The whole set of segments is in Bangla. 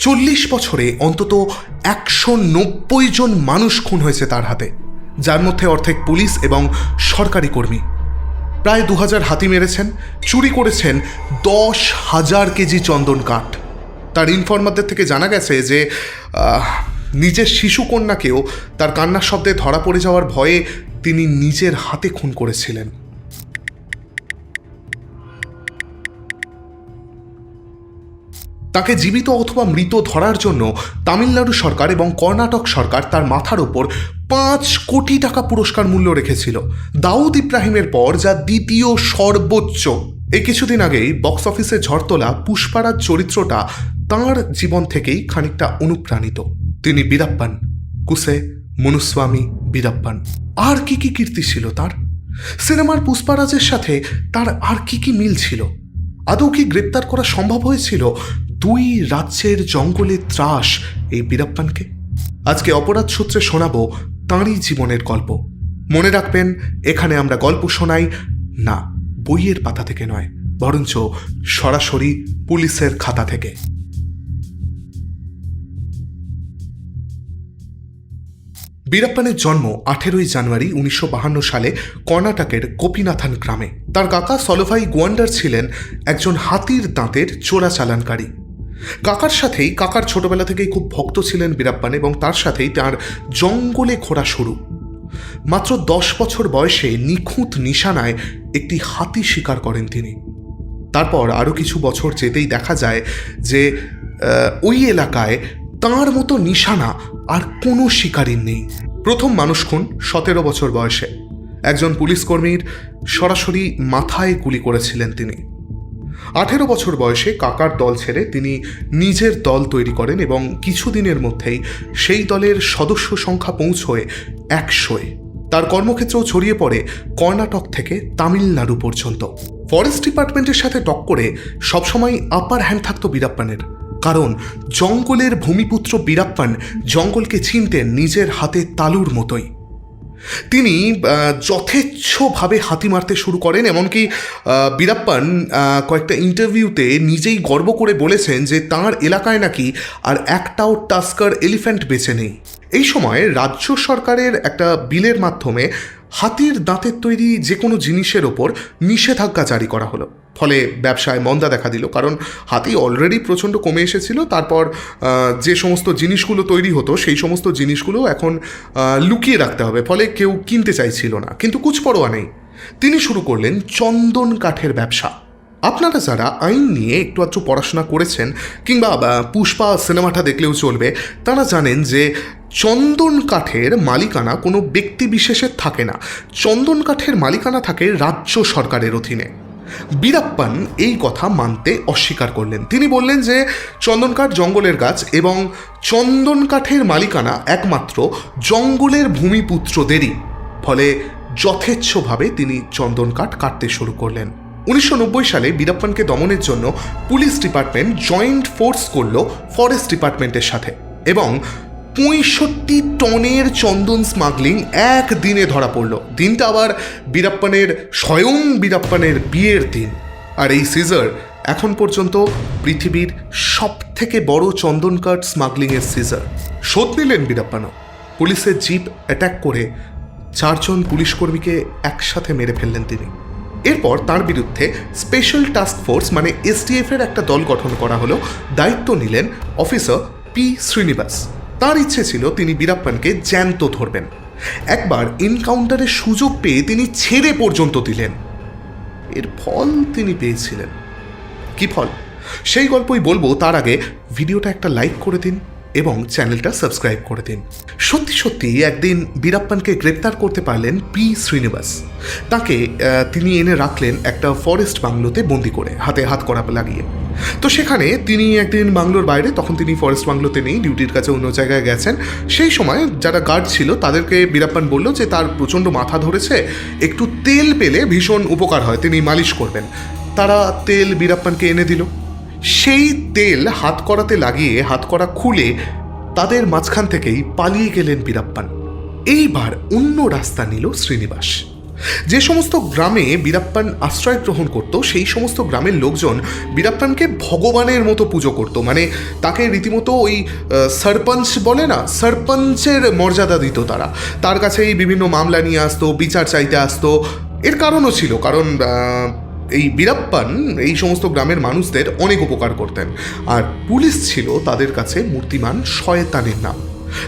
চল্লিশ বছরে অন্তত একশো নব্বই জন মানুষ খুন হয়েছে তার হাতে, যার মধ্যে অর্ধেক পুলিশ এবং সরকারি কর্মী। প্রায় দু হাজার হাতি মেরেছেন, চুরি করেছেন দশ হাজার কেজি চন্দন কাঠ। তার ইনফরমারদের থেকে জানা গেছে যে নিজের শিশু কন্যাকেও তার কান্নার শব্দে ধরা পড়ে যাওয়ার ভয়ে তিনি নিজের হাতে খুন করেছিলেন। তাকে জীবিত অথবা মৃত ধরার জন্য তামিলনাড়ু সরকার এবং কর্ণাটক সরকার তার মাথার ওপর পাঁচ কোটি টাকা পুরস্কার মূল্য রেখেছিল। দাউদ ইব্রাহিমের পর যা দ্বিতীয় সর্বোচ্চ। এই কিছুদিন আগেই বক্স অফিসে ঝড় তোলা পুষ্পারাজ চরিত্রটা তাঁর জীবন থেকেই খানিকটা অনুপ্রাণিত। তিনি বীরাপ্পান কুসে মনুস্বামী বীরাপ্পান আর কি কি কীর্তি ছিল তার? সিনেমার পুষ্পারাজের সাথে তার আর কি কি মিল ছিল? আদৌ কি গ্রেপ্তার করা সম্ভব হয়েছিল? দুই রাজ্যের জঙ্গলে ত্রাস এই বীরাপ্পানকে? আজকে অপরাধ সূত্রে শোনাবো তাঁরই জীবনের গল্প। মনে রাখবেন, এখানে আমরা গল্প শোনাই না বইয়ের পাতা থেকে নয়, বরঞ্চ সরাসরি পুলিশের খাতা থেকে। বীরাপ্পানের জন্ম আঠেরোই জানুয়ারি উনিশশো সালে কর্ণাটকের গোপীনাথন গ্রামে। তার কাকা সলোভাই গোয়ান্ডার ছিলেন একজন হাতির দাঁতের চোরাচালানকারী। কাকার সাথেই, কাকার ছোটবেলা থেকেই খুব ভক্ত ছিলেন বীরাপ্পান এবং তার সাথেই তার জঙ্গলে ঘোরা শুরু। মাত্র দশ বছর বয়সে নিখুঁত নিশানায় একটি হাতি শিকার করেন তিনি। তারপর আরও কিছু বছর যেতেই দেখা যায় যে ওই এলাকায় তাঁর মতো নিশানা আর কোনো শিকারীর নেই। প্রথম মানুষ খুন সতেরো বছর বয়সে। একজন পুলিশ কর্মীর সরাসরি মাথায় গুলি করেছিলেন তিনি। আঠেরো বছর বয়সে কাকার দল ছেড়ে তিনি নিজের দল তৈরি করেন এবং কিছুদিনের মধ্যেই সেই দলের সদস্য সংখ্যা পৌঁছয় একশোয়। তার কর্মক্ষেত্রেও ছড়িয়ে পড়ে কর্ণাটক থেকে তামিলনাড়ু পর্যন্ত। ফরেস্ট ডিপার্টমেন্টের সাথে টক্করে সবসময় আপার হ্যান্ড থাকতো বীরাপ্পানের। কারণ জঙ্গলের ভূমিপুত্র বীরাপ্পান জঙ্গলকে চিনতেন নিজের হাতে তালুর মতোই। তিনি যথেচ্ছভাবে হাতি মারতে শুরু করেন, এমনকি বীরাপ্পান কয়েকটা ইন্টারভিউতে নিজেই গর্ব করে বলেছেন যে তার এলাকায় নাকি আর একটাও টাস্কার এলিফ্যান্ট বেছে নেই। এই সময় রাজ্য সরকারের একটা বিলের মাধ্যমে হাতির দাঁতের তৈরি যে কোনো জিনিসের ওপর নিষেধাজ্ঞা জারি করা হলো। ফলে ব্যবসায় মন্দা দেখা দিল, কারণ হাতি অলরেডি প্রচণ্ড কমে এসেছিল, তারপর যে সমস্ত জিনিসগুলো তৈরি হতো, সেই সমস্ত জিনিসগুলো এখন লুকিয়ে রাখতে হবে। ফলে কেউ কিনতে চাইছিল না, কিন্তু কুচপরোয়া নেই। তিনি শুরু করলেন চন্দন কাঠের ব্যবসা। আপনারা যারা আইন নিয়ে একটু আধটু পড়াশোনা করেছেন, কিংবা পুষ্পা সিনেমাটা দেখলেও চলবে, তারা জানেন যে চন্দন কাঠের মালিকানা কোনো ব্যক্তি বিশেষের থাকে না। চন্দন কাঠের মালিকানা থাকে রাজ্য সরকারের অধীনে। বীরাপ্পান এই কথা মানতে অস্বীকার করলেন। তিনি বললেন যে, চন্দন কাঠ জঙ্গলের গাছ এবং চন্দন কাঠের মালিকানা একমাত্র জঙ্গলের ভূমিপুত্রদেরই। ফলে যথেচ্ছভাবে তিনি চন্দন কাঠ কাটতে শুরু করলেন। উনিশশো নব্বই সালে বীরাপ্পানকে দমনের জন্য পুলিশ ডিপার্টমেন্ট জয়েন্ট ফোর্স করল ফরেস্ট ডিপার্টমেন্টের সাথে এবং পঁয়ষট্টি টনের চন্দন স্মাগলিং এক দিনে ধরা পড়ল। দিনটা আবার বীরাপ্পানের, স্বয়ং বীরাপ্পানের বিয়ের দিন। আর এই সিজার এখন পর্যন্ত পৃথিবীর সব থেকে বড় চন্দন কাঠ স্মাগলিংয়ের সিজার। শোধ নিলেন বীরাপ্পানও। পুলিশের জিপ অ্যাটাক করে চারজন পুলিশ কর্মীকে একসাথে মেরে ফেললেন তিনি। এরপর তার বিরুদ্ধে স্পেশাল টাস্ক ফোর্স মানে এসটিএফ এর একটা দল গঠন করা হলো। দায়িত্ব নিলেন অফিসার পি শ্রীনিবাস। তার ইচ্ছে ছিল তিনি বীরাপ্পানকে জ্যান্ত ধরবেন। একবার এনকাউন্টারের সুযোগ পেয়ে তিনি ছেড়ে পর্যন্ত দিলেন। এর ফল তিনি পেয়েছিলেন। কি ফল? সেই গল্পই বলব, তার আগে ভিডিওটা একটা লাইক করে দিন এবং চ্যানেলটা সাবস্ক্রাইব করে দিন। সত্যি সত্যি একদিন বীরাপ্পানকে গ্রেপ্তার করতে পারলেন পি শ্রীনিবাস। তাকে তিনি এনে রাখলেন একটা ফরেস্ট বাংলোতে বন্দি করে, হাতে হাত করা লাগিয়ে। তো সেখানে তিনি একদিন বাংলোর বাইরে, তখন তিনি ফরেস্ট বাংলোতে নেই ডিউটির কাছে অন্য জায়গায় গেছেন। সেই সময় যারা গার্ড ছিল, তাদেরকে বীরাপ্পান বলল যে, তার প্রচণ্ড মাথা ধরেছে, একটু তেল পেলে ভীষণ উপকার হয়, তিনি মালিশ করবেন। তারা তেল বীরাপ্পানকে এনে দিল। সেই তেল হাত করাতে লাগিয়ে, হাত করা খুলে, তাদের মাঝখান থেকেই পালিয়ে গেলেন বীরাপ্পান। এইবার অন্য রাস্তা নিল শ্রীনিবাস। যে সমস্ত গ্রামে বীরাপ্পান আশ্রয় গ্রহণ করত, সেই সমস্ত গ্রামের লোকজন বীরাপ্পানকে ভগবানের মতো পুজো করত। মানে তাকে রীতিমতো ওই সরপঞ্চ বলে না, সরপঞ্চের মর্যাদা দিত তারা। তার কাছেই বিভিন্ন মামলা নিয়ে আসতো, বিচার চাইতে আসতো। এর কারণও ছিল, কারণ এই বীরাপ্পান এই সমস্ত গ্রামের মানুষদের অনেক উপকার করতেন। আর পুলিশ ছিল তাদের কাছে মূর্তিমান শয়তানের নাম।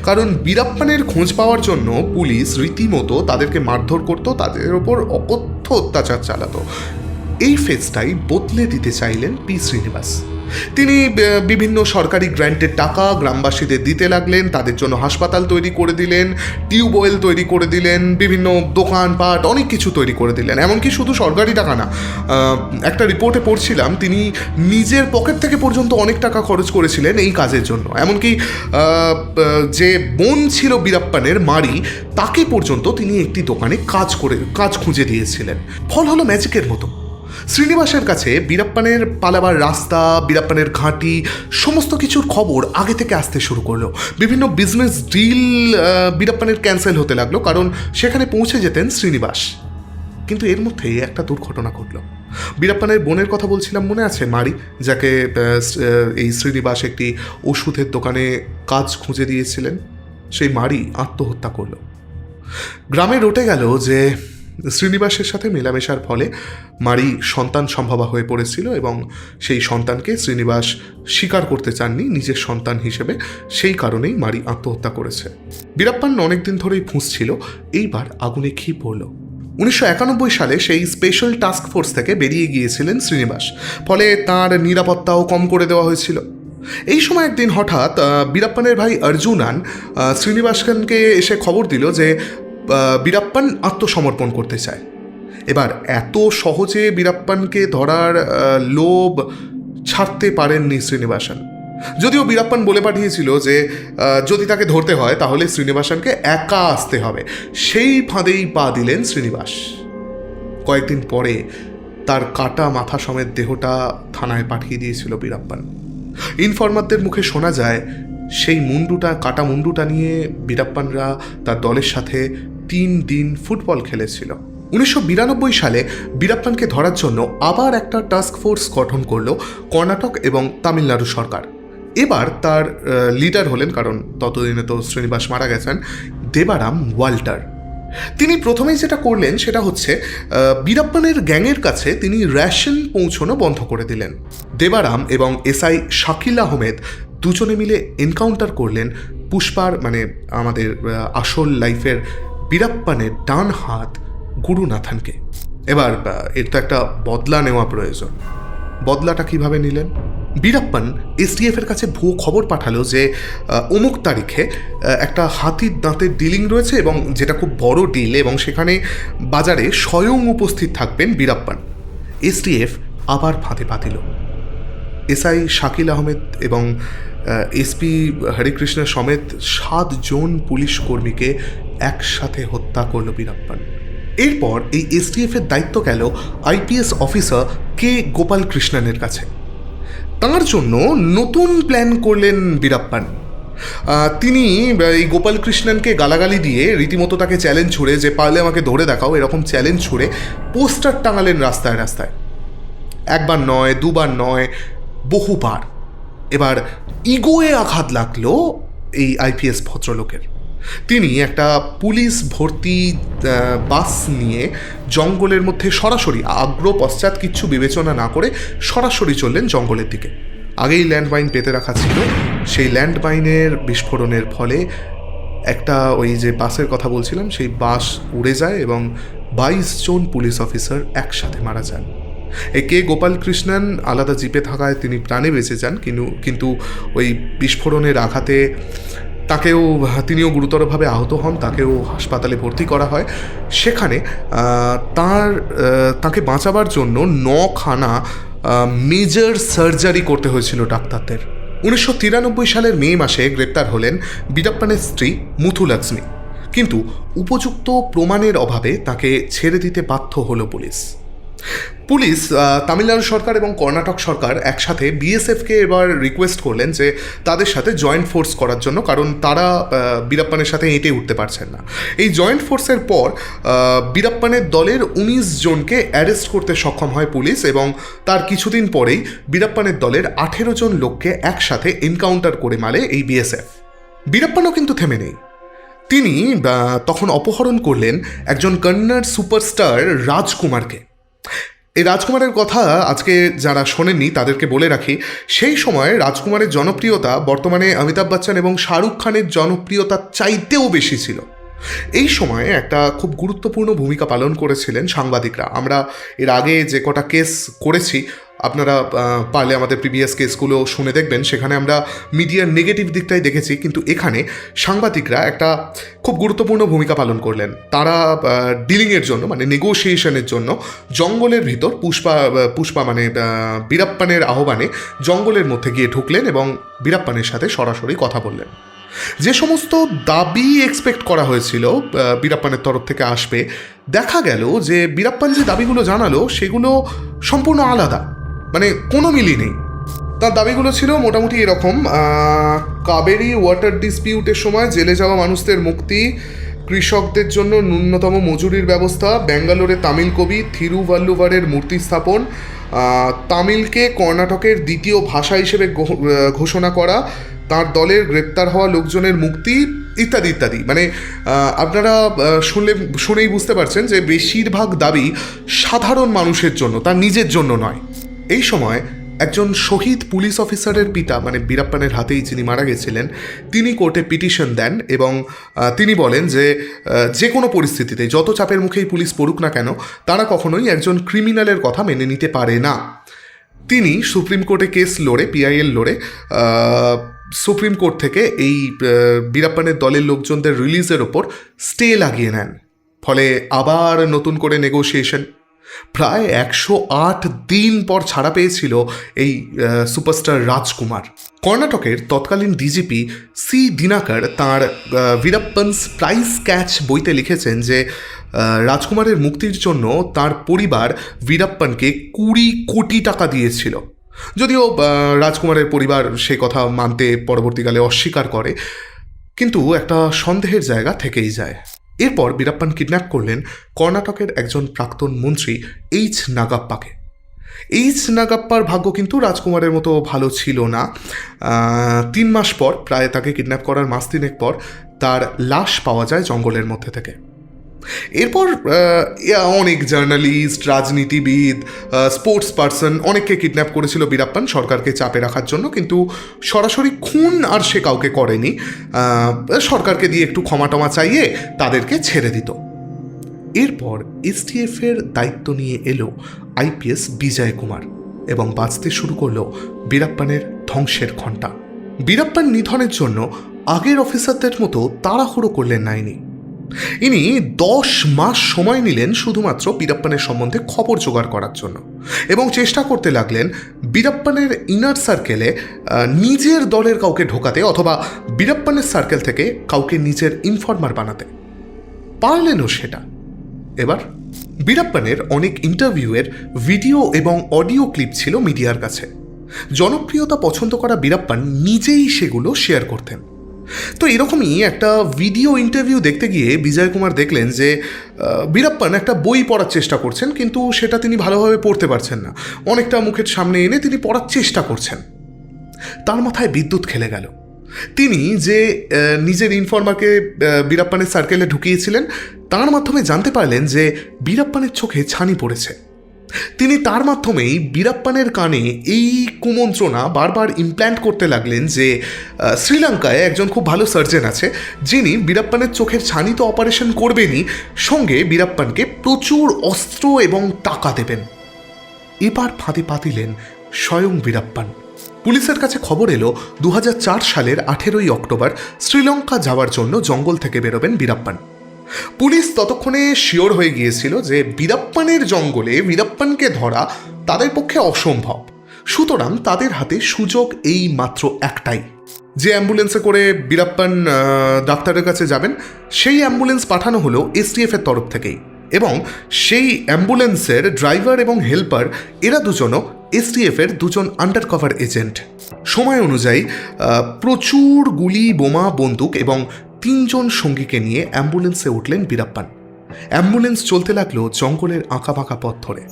কারণ বীরাপ্পানের খোঁজ পাওয়ার জন্য পুলিশ রীতিমতো তাদেরকে মারধর করত, তাদের ওপর অকথ্য অত্যাচার চালাতো। এই ফেজটাই বদলে দিতে চাইলেন পি শ্রীনিবাস। তিনি বিভিন্ন সরকারি গ্র্যান্টের টাকা গ্রামবাসীদের দিতে লাগলেন, তাদের জন্য হাসপাতাল তৈরি করে দিলেন টিউবওয়েল তৈরি করে দিলেন, বিভিন্ন দোকানপাট, অনেক কিছু তৈরি করে দিলেন। এমনকি শুধু সরকারি টাকা না একটা রিপোর্টে পড়ছিলাম, তিনি নিজের পকেট থেকে পর্যন্ত অনেক টাকা খরচ করেছিলেন এই কাজের জন্য। এমনকি যে বোন ছিল বীরাপ্পানের মারি, তাকে পর্যন্ত তিনি একটি দোকানে কাজ করে, কাজ খুঁজে দিয়েছিলেন। ফল হলো ম্যাজিকের মতো। শ্রীনিবাসের কাছে বীরাপ্পানের পালাবার রাস্তা, বীরাপ্পানের ঘাঁটি, সমস্ত কিছুর খবর আগে থেকে আসতে শুরু করল। বিভিন্ন বিজনেস ডিল বীরাপ্পানের ক্যান্সেল হতে লাগল কারণ সেখানে পৌঁছে যেতেন শ্রীনিবাস। কিন্তু এর মধ্যে একটা দুর্ঘটনা ঘটলো। বীরাপ্পানের বোনের কথা বলছিলাম মনে আছে, মারি, যাকে এই শ্রীনিবাস একটি ওষুধের দোকানে কাজ খুঁজে দিয়েছিলেন। সেই মারি আত্মহত্যা করল। গ্রামে রটে গেল যে শ্রীনিবাসের সাথে মেলামেশার ফলে মারি সন্তান সম্ভবা হয়ে পড়েছিল এবং সেই সন্তানকে শ্রীনিবাস স্বীকার করতে চাননি নিজের সন্তান হিসেবে। সেই কারণেই মারি আত্মহত্যা করেছে। বীরাপ্পান অনেকদিন ধরেই ফুঁসছিল এইবার আগুনে ঘি পড়ল? উনিশশো একানব্বই সালে সেই স্পেশাল টাস্ক ফোর্স থেকে বেরিয়ে গিয়েছিলেন শ্রীনিবাস ফলে তার নিরাপত্তাও কম করে দেওয়া হয়েছিল। এই সময় একদিন হঠাৎ বীরাপ্পানের ভাই অর্জুনান আহ, শ্রীনিবাসকে এসে খবর দিল যে বীরাপ্পান আত্মসমর্পণ করতে চায়। এবার এত সহজে বীরাপ্পানকে ধরার লোভ ছাড়তে পারেননি শ্রীনিবাসন। যদিও বীরাপ্পান বলে পাঠিয়েছিল যে যদি তাকে ধরতে হয়, তাহলে শ্রীনিবাসনকে একা আসতে হবে। সেই ফাঁদেই পা দিলেন শ্রীনিবাস। কয়েকদিন পরে তার কাটা মাথা সমেত দেহটা থানায় পাঠিয়ে দিয়েছিল বীরাপ্পান। ইনফরমারদের মুখে শোনা যায়, সেই মুন্ডুটা, কাটা মুন্ডুটা নিয়ে বীরাপ্পানরা তার দলের সাথে তিন দিন ফুটবল খেলেছিল। উনিশশো বিরানব্বই সালে বীরাপ্পানকে ধরার জন্য আবার একটা টাস্ক ফোর্স গঠন করল কর্ণাটক এবং তামিলনাড়ু সরকার। এবার তার লিডার হলেন, কারণ ততদিনে তো শ্রীনিবাস মারা গেছেন, দেবারাম ওয়াল্টার। তিনি প্রথমেই যেটা করলেন সেটা হচ্ছে বীরাপ্পানের গ্যাংয়ের কাছে তিনি রেশন পৌঁছানো বন্ধ করে দিলেন। দেবারাম এবং এসআই শাকিল আহমেদ দুজনে মিলে এনকাউন্টার করলেন পুষ্পার মানে আমাদের আসল লাইফের বীরাপ্পানের ডান হাত গুরুনাথানকে। এবার আহ, এর তো একটা বদলা নেওয়া প্রয়োজন। বদলাটা কীভাবে নিলেন? বীরাপ্পান এসডিএফ এর কাছে ভুয়ো খবর পাঠালো যে অমুক তারিখে একটা হাতির দাঁতের ডিলিং রয়েছে এবং যেটা খুব বড় ডিল এবং সেখানে বাজারে স্বয়ং উপস্থিত থাকবেন বীরাপ্পান। এসডিএফ আবার ফাঁদে পাতিল এসআই শাকিল আহমেদ এবং এসপি হরিকৃষ্ণ সমেত সাতজন পুলিশ কর্মীকে একসাথে হত্যা করল বীরাপ্পান। এরপর এই এসটিএফ এর দায়িত্ব গেল আইপিএস অফিসার কে গোপাল কৃষ্ণনের কাছে। তার জন্য নতুন প্ল্যান করলেন বীরাপ্পান। তিনি এই গোপাল কৃষ্ণনকে গালাগালি দিয়ে রীতিমতো তাকে চ্যালেঞ্জ ছুড়ে যে, পারলে আমাকে ধরে দেখাও। এরকম চ্যালেঞ্জ ছুড়ে পোস্টার টাঙালেন রাস্তায় রাস্তায়। একবার নয়, দুবার নয়, বহুবার। এবার ইগোয়ে আঘাত লাগল এই আইপিএস ভদ্রলোকের। তিনি একটা পুলিশ ভর্তি বাস নিয়ে জঙ্গলের মধ্যে সরাসরি আগ্রহ পশ্চাৎ কিচ্ছু বিবেচনা না করে সরাসরি চললেন জঙ্গলের দিকে। আগেই ল্যান্ডমাইন পেতে রাখা ছিল। সেই ল্যান্ডমাইনের বিস্ফোরণের ফলে একটা ওই যে বাসের কথা বলছিলাম, সেই বাস উড়ে যায় এবং বাইশ জন পুলিশ অফিসার একসাথে মারা যান। কে গোপাল কৃষ্ণন আলাদা জিপে থাকায় তিনি প্রাণে বেঁচে যান, কিন্তু কিন্তু ওই বিস্ফোরণের আঘাতে তাকেও, তিনিও গুরুতরভাবে আহত হন, তাকেও হাসপাতালে ভর্তি করা হয়। সেখানে তার তাকে বাঁচাবার জন্য নখানা মেজর সার্জারি করতে হয়েছিল ডাক্তারদের। উনিশশো তিরানব্বই সালের মে মাসে গ্রেপ্তার হলেন বীরাপ্পানের স্ত্রী মুথুলক্ষ্মী। কিন্তু উপযুক্ত প্রমাণের অভাবে তাকে ছেড়ে দিতে বাধ্য হলো পুলিশ। পুলিশ তামিলনাড়ু সরকার এবং কর্ণাটক সরকার একসাথে বিএসএফকে এবার রিকোয়েস্ট করলেন যে তাদের সাথে জয়েন্ট ফোর্স করার জন্য, কারণ তারা বীরাপ্পানের সাথে হেঁটে উঠতে পারছেন না। এই জয়েন্ট ফোর্সের পর বীরাপ্পানের দলের উনিশ জনকে অ্যারেস্ট করতে সক্ষম হয় পুলিশ এবং তার কিছুদিন পরেই বীরাপ্পানের দলের আঠেরো জন লোককে একসাথে এনকাউন্টার করে মারে এই বিএসএফ। বীরাপ্পানও কিন্তু থেমে নেই। তিনি তখন অপহরণ করলেন একজন কন্নড় সুপারস্টার রাজকুমারকে। এই রাজকুমারের কথা আজকে যারা শোনেননি, তাদেরকে বলে রাখি, সেই সময় রাজকুমারের জনপ্রিয়তা বর্তমানে অমিতাভ বচ্চন এবং শাহরুখ খানের জনপ্রিয়তার চাইতেও বেশি ছিল। এই সময়ে একটা খুব গুরুত্বপূর্ণ ভূমিকা পালন করেছিলেন সাংবাদিকরা। আমরা এর আগে যে কটা কেস করেছি আপনারা পারলে আমাদের প্রিভিয়াস কেসগুলো শুনে দেখবেন। সেখানে আমরা মিডিয়ার নেগেটিভ দিকটাই দেখেছি, কিন্তু এখানে সাংবাদিকরা একটা খুব গুরুত্বপূর্ণ ভূমিকা পালন করলেন। তারা ডিলিংয়ের জন্য মানে নেগোসিয়েশনের জন্য জঙ্গলের ভিতর পুষ্পা পুষ্পা মানে বীরাপ্পানের আহ্বানে জঙ্গলের মধ্যে গিয়ে ঢুকলেন এবং বীরাপ্পানের সাথে সরাসরি কথা বললেন। যে সমস্ত দাবি এক্সপেক্ট করা হয়েছিল বীরাপ্পানের তরফ থেকে আসবে, দেখা গেল যে বীরাপ্পান যে দাবিগুলো জানালো, সেগুলো সম্পূর্ণ আলাদা। মানে কোনো মিলই নেই। তার দাবিগুলো ছিল মোটামুটি এরকম কাবেরি ওয়াটার ডিসপিউটের সময় জেলে যাওয়া মানুষদের মুক্তি, কৃষকদের জন্য ন্যূনতম মজুরির ব্যবস্থা, ব্যাঙ্গালোরে তামিল কবি থিরুভাল্লুভারের মূর্তি স্থাপন তামিলকে কর্ণাটকের দ্বিতীয় ভাষা হিসেবে ঘোষণা করা, তার দলের গ্রেপ্তার হওয়া লোকজনের মুক্তি, ইত্যাদি ইত্যাদি। মানে আপনারা শুনলে, শুনেই বুঝতে পারছেন যে বেশিরভাগ দাবি সাধারণ মানুষের জন্য, তার নিজের জন্য নয়। এই সময় একজন শহীদ পুলিশ অফিসারের পিতা মানে বীরাপ্পানের হাতেই যিনি মারা গেছিলেন, তিনি কোর্টে পিটিশন দেন এবং তিনি বলেন যে যে কোনো পরিস্থিতিতে যত চাপের মুখেই পুলিশ পড়ুক না কেন, তারা কখনোই একজন ক্রিমিনালের কথা মেনে নিতে পারে না। তিনি সুপ্রিম কোর্টে কেস লড়ে পিআইএল লড়ে সুপ্রিম কোর্ট থেকে এই বীরাপ্পানের দলের লোকজনদের রিলিজের ওপর স্টে লাগিয়ে নেন। ফলে আবার নতুন করে নেগোসিয়েশন প্রায় একশো আট দিন পর ছাড়া পেয়েছিল এই সুপারস্টার রাজকুমার। কর্ণাটকের তৎকালীন ডিজিপি সি দিনাকর তাঁর বীরাপ্পন্স প্রাইস ক্যাচ বইতে লিখেছেন যে রাজকুমারের মুক্তির জন্য তার পরিবার বীরাপ্পানকে কুড়ি কোটি টাকা দিয়েছিল। যদিও রাজকুমারের পরিবার সে কথা মানতে পরবর্তীকালে অস্বীকার করে, কিন্তু একটা সন্দেহের জায়গা থেকেই যায়। এরপর বীরাপ্পান কিডন্যাপ করলেন কর্ণাটকের একজন প্রাক্তন মন্ত্রী এইচ নাগাপ্পাকে। এইচ নাগাপ্পার ভাগ্য কিন্তু রাজকুমারের মতো ভালো ছিল না। তিন মাস পর প্রায় তাকে কিডন্যাপ করার মাস তিনেক পর তার লাশ পাওয়া যায় জঙ্গলের মধ্যে থেকে। এরপর অনেক জার্নালিস্ট, রাজনীতিবিদ স্পোর্টস পার্সন অনেককে কিডন্যাপ করেছিল বীরাপ্পান সরকারকে চাপে রাখার জন্য, কিন্তু সরাসরি খুন আর সে কাউকে করেনি। সরকারকে দিয়ে একটু ক্ষমা টমা চাইয়ে তাদেরকে ছেড়ে দিত। এরপর এসটিএফ এর দায়িত্ব নিয়ে এলো আইপিএস বিজয় কুমার এবং বাঁচতে শুরু করল বীরাপ্পানের ধ্বংসের ঘণ্টা। বীরাপ্পান নিধনের জন্য আগের অফিসারদের মতো তাড়াহুড়ো করলেন নাইনি। ইনি দশ মাস সময় নিলেন শুধুমাত্র বীরাপ্পানের সম্বন্ধে খবর জোগাড় করার জন্য এবং চেষ্টা করতে লাগলেন বীরাপ্পানের ইনার সার্কেলে নিজের দলের কাউকে ঢোকাতে অথবা বীরাপ্পানের সার্কেল থেকে কাউকে নিজের ইনফর্মার বানাতে। পারলেনও সেটা। এবার বীরাপ্পানের অনেক ইন্টারভিউয়ের ভিডিও এবং অডিও ক্লিপ ছিল মিডিয়ার কাছে। জনপ্রিয়তা পছন্দ করা বীরাপ্পান নিজেই সেগুলো শেয়ার করতেন। তো এরকমই একটা ভিডিও ইন্টারভিউ দেখতে গিয়ে বিজয় কুমার দেখলেন যে বীরাপ্পান একটা বই পড়ার চেষ্টা করছেন, কিন্তু সেটা তিনি ভালোভাবে পড়তে পারছেন না। অনেকটা মুখের সামনে এনে তিনি পড়ার চেষ্টা করছেন। তার মাথায় বিদ্যুৎ খেলে গেল। তিনি যে নিজের ইনফর্মারকে বীরাপ্পানের সার্কেলে ঢুকিয়েছিলেন, তার মাধ্যমে জানতে পারলেন যে, বীরাপ্পানের চোখে ছানি পড়েছে। তিনি তার মাধ্যমেই বীরাপ্পানের কানে এই কুমন্ত্রণা বারবার ইমপ্ল্যান্ট করতে লাগলেন যে শ্রীলঙ্কায় একজন খুব ভালো সার্জন আছে, যিনি বীরাপ্পানের চোখের ছানি তো অপারেশন করবেনই, সঙ্গে বীরাপ্পানকে প্রচুর অস্ত্র এবং টাকা দেবেন। এবার ফাঁদে পাতিলেন স্বয়ং বীরাপ্পান। পুলিশের কাছে খবর এলো দু হাজার চার সালের আঠেরোই অক্টোবর শ্রীলঙ্কা যাওয়ার জন্য জঙ্গল থেকে বেরোবেন বীরাপ্পান। পুলিশ ততক্ষণে শিওর হয়ে গিয়েছিল যে বীরাপ্পানের জঙ্গলে বীরাপ্পানকে ধরা তাদের পক্ষে অসম্ভব। সুতরাং তাদের হাতে সুযোগ এই মাত্র একটাই। যে অ্যাম্বুলেন্সে করে বীরাপ্পান ডাক্তারের কাছে যাবেন, সেই অ্যাম্বুলেন্স পাঠানো হলো এসটিএফ এর তরফ থেকেই। এবং সেই অ্যাম্বুলেন্সের ড্রাইভার এবং হেল্পার, এরা দুজনও এসটিএফের দুজন আন্ডার কভার এজেন্ট সময় অনুযায়ী প্রচুর গুলি, বোমা, বন্দুক এবং তিনজন সঙ্গীকে নিয়ে অ্যাম্বুলেন্সে উঠলেন বীরাপ্পান। অ্যাম্বুলেন্স চলতে লাগল জঙ্গলের আঁকা বাঁকা পথ ধরে।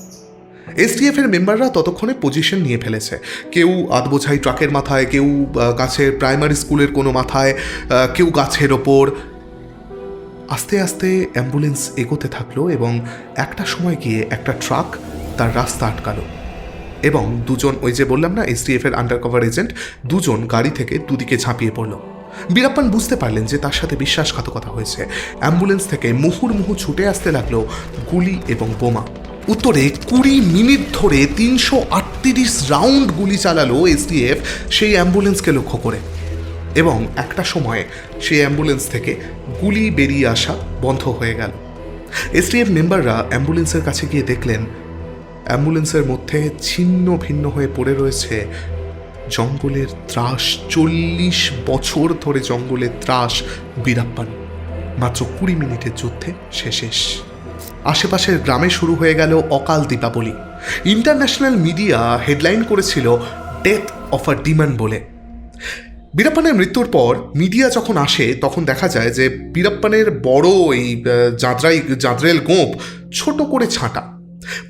এসটিএফ এর মেম্বাররা ততক্ষণে পজিশন নিয়ে ফেলেছে। কেউ আধবোঝাই ট্রাকের মাথায়, কেউ গাছের প্রাইমারি স্কুলের কোনো মাথায় কেউ গাছের ওপর। আস্তে আস্তে অ্যাম্বুলেন্স এগোতে থাকল এবং একটা সময় গিয়ে একটা ট্রাক তার রাস্তা আটকালো। এবং দুজন, ওই যে বললাম না এসডিএফ এর আন্ডার কভার এজেন্ট দুজন গাড়ি থেকে দুদিকে ঝাঁপিয়ে পড়ল। বীরাপ্পান বুঝতে পারলেন যে তার সাথে বিশ্বাসঘাতকতা হয়েছে। অ্যাম্বুলেন্স থেকে মুহুর্মুহু ছুটে আসতে লাগল গুলি এবং বোমা। উত্তরে কুড়ি মিনিট ধরে তিনশো আটত্রিশ রাউন্ড গুলি চালালো এসডিএফ সেই অ্যাম্বুলেন্সকে লক্ষ্য করে। এবং একটা সময়ে সেই অ্যাম্বুলেন্স থেকে গুলি বেরিয়ে আসা বন্ধ হয়ে গেল। এসটিএফ মেম্বাররা অ্যাম্বুলেন্সের কাছে গিয়ে দেখলেন, অ্যাম্বুলেন্সের মধ্যে ছিন্ন ভিন্ন হয়ে পড়ে রয়েছে জঙ্গলের ত্রাস, চল্লিশ বছর ধরে জঙ্গলের ত্রাস বীরাপ্পান। মাত্র কুড়ি মিনিটের যুদ্ধে সে শেষ। আশেপাশের গ্রামে শুরু হয়ে গেল অকাল দীপাবলি। ইন্টারন্যাশনাল মিডিয়া হেডলাইন করেছিল ডেথ অফ আ ডিমান বলে। বীরাপ্পানের মৃত্যুর পর মিডিয়া যখন আসে, তখন দেখা যায় যে বীরাপ্পানের বড় এই জাঁদরাই, জাঁদরেল গোঁপ ছোট করে ছাঁটা।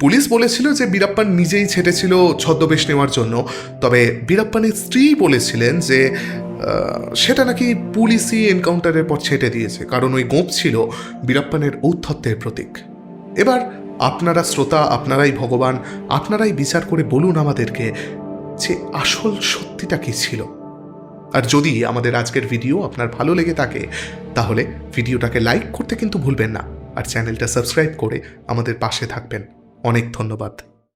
পুলিশ বলেছিল যে বীরাপ্পান নিজেই ছেটেছিল ছদ্মবেশ নেওয়ার জন্য। তবে বীরাপ্পানের স্ত্রী বলেছিলেন যে সেটা নাকি পুলিশই এনকাউন্টারের পর ছেটে দিয়েছে, কারণ ওই গোঁপ ছিল বীরাপ্পানের ঔদ্ধত্যের প্রতীক। এবার আপনারা শ্রোতা, আপনারাই ভগবান, আপনারাই বিচার করে বলুন আমাদেরকে যে আসল সত্যিটা কি ছিল। আর যদি আমাদের আজকের ভিডিও আপনার ভালো লেগে থাকে, তাহলে ভিডিওটাকে লাইক করতে কিন্তু ভুলবেন না, আর চ্যানেলটা সাবস্ক্রাইব করে আমাদের পাশে থাকবেন। অনেক ধন্যবাদ।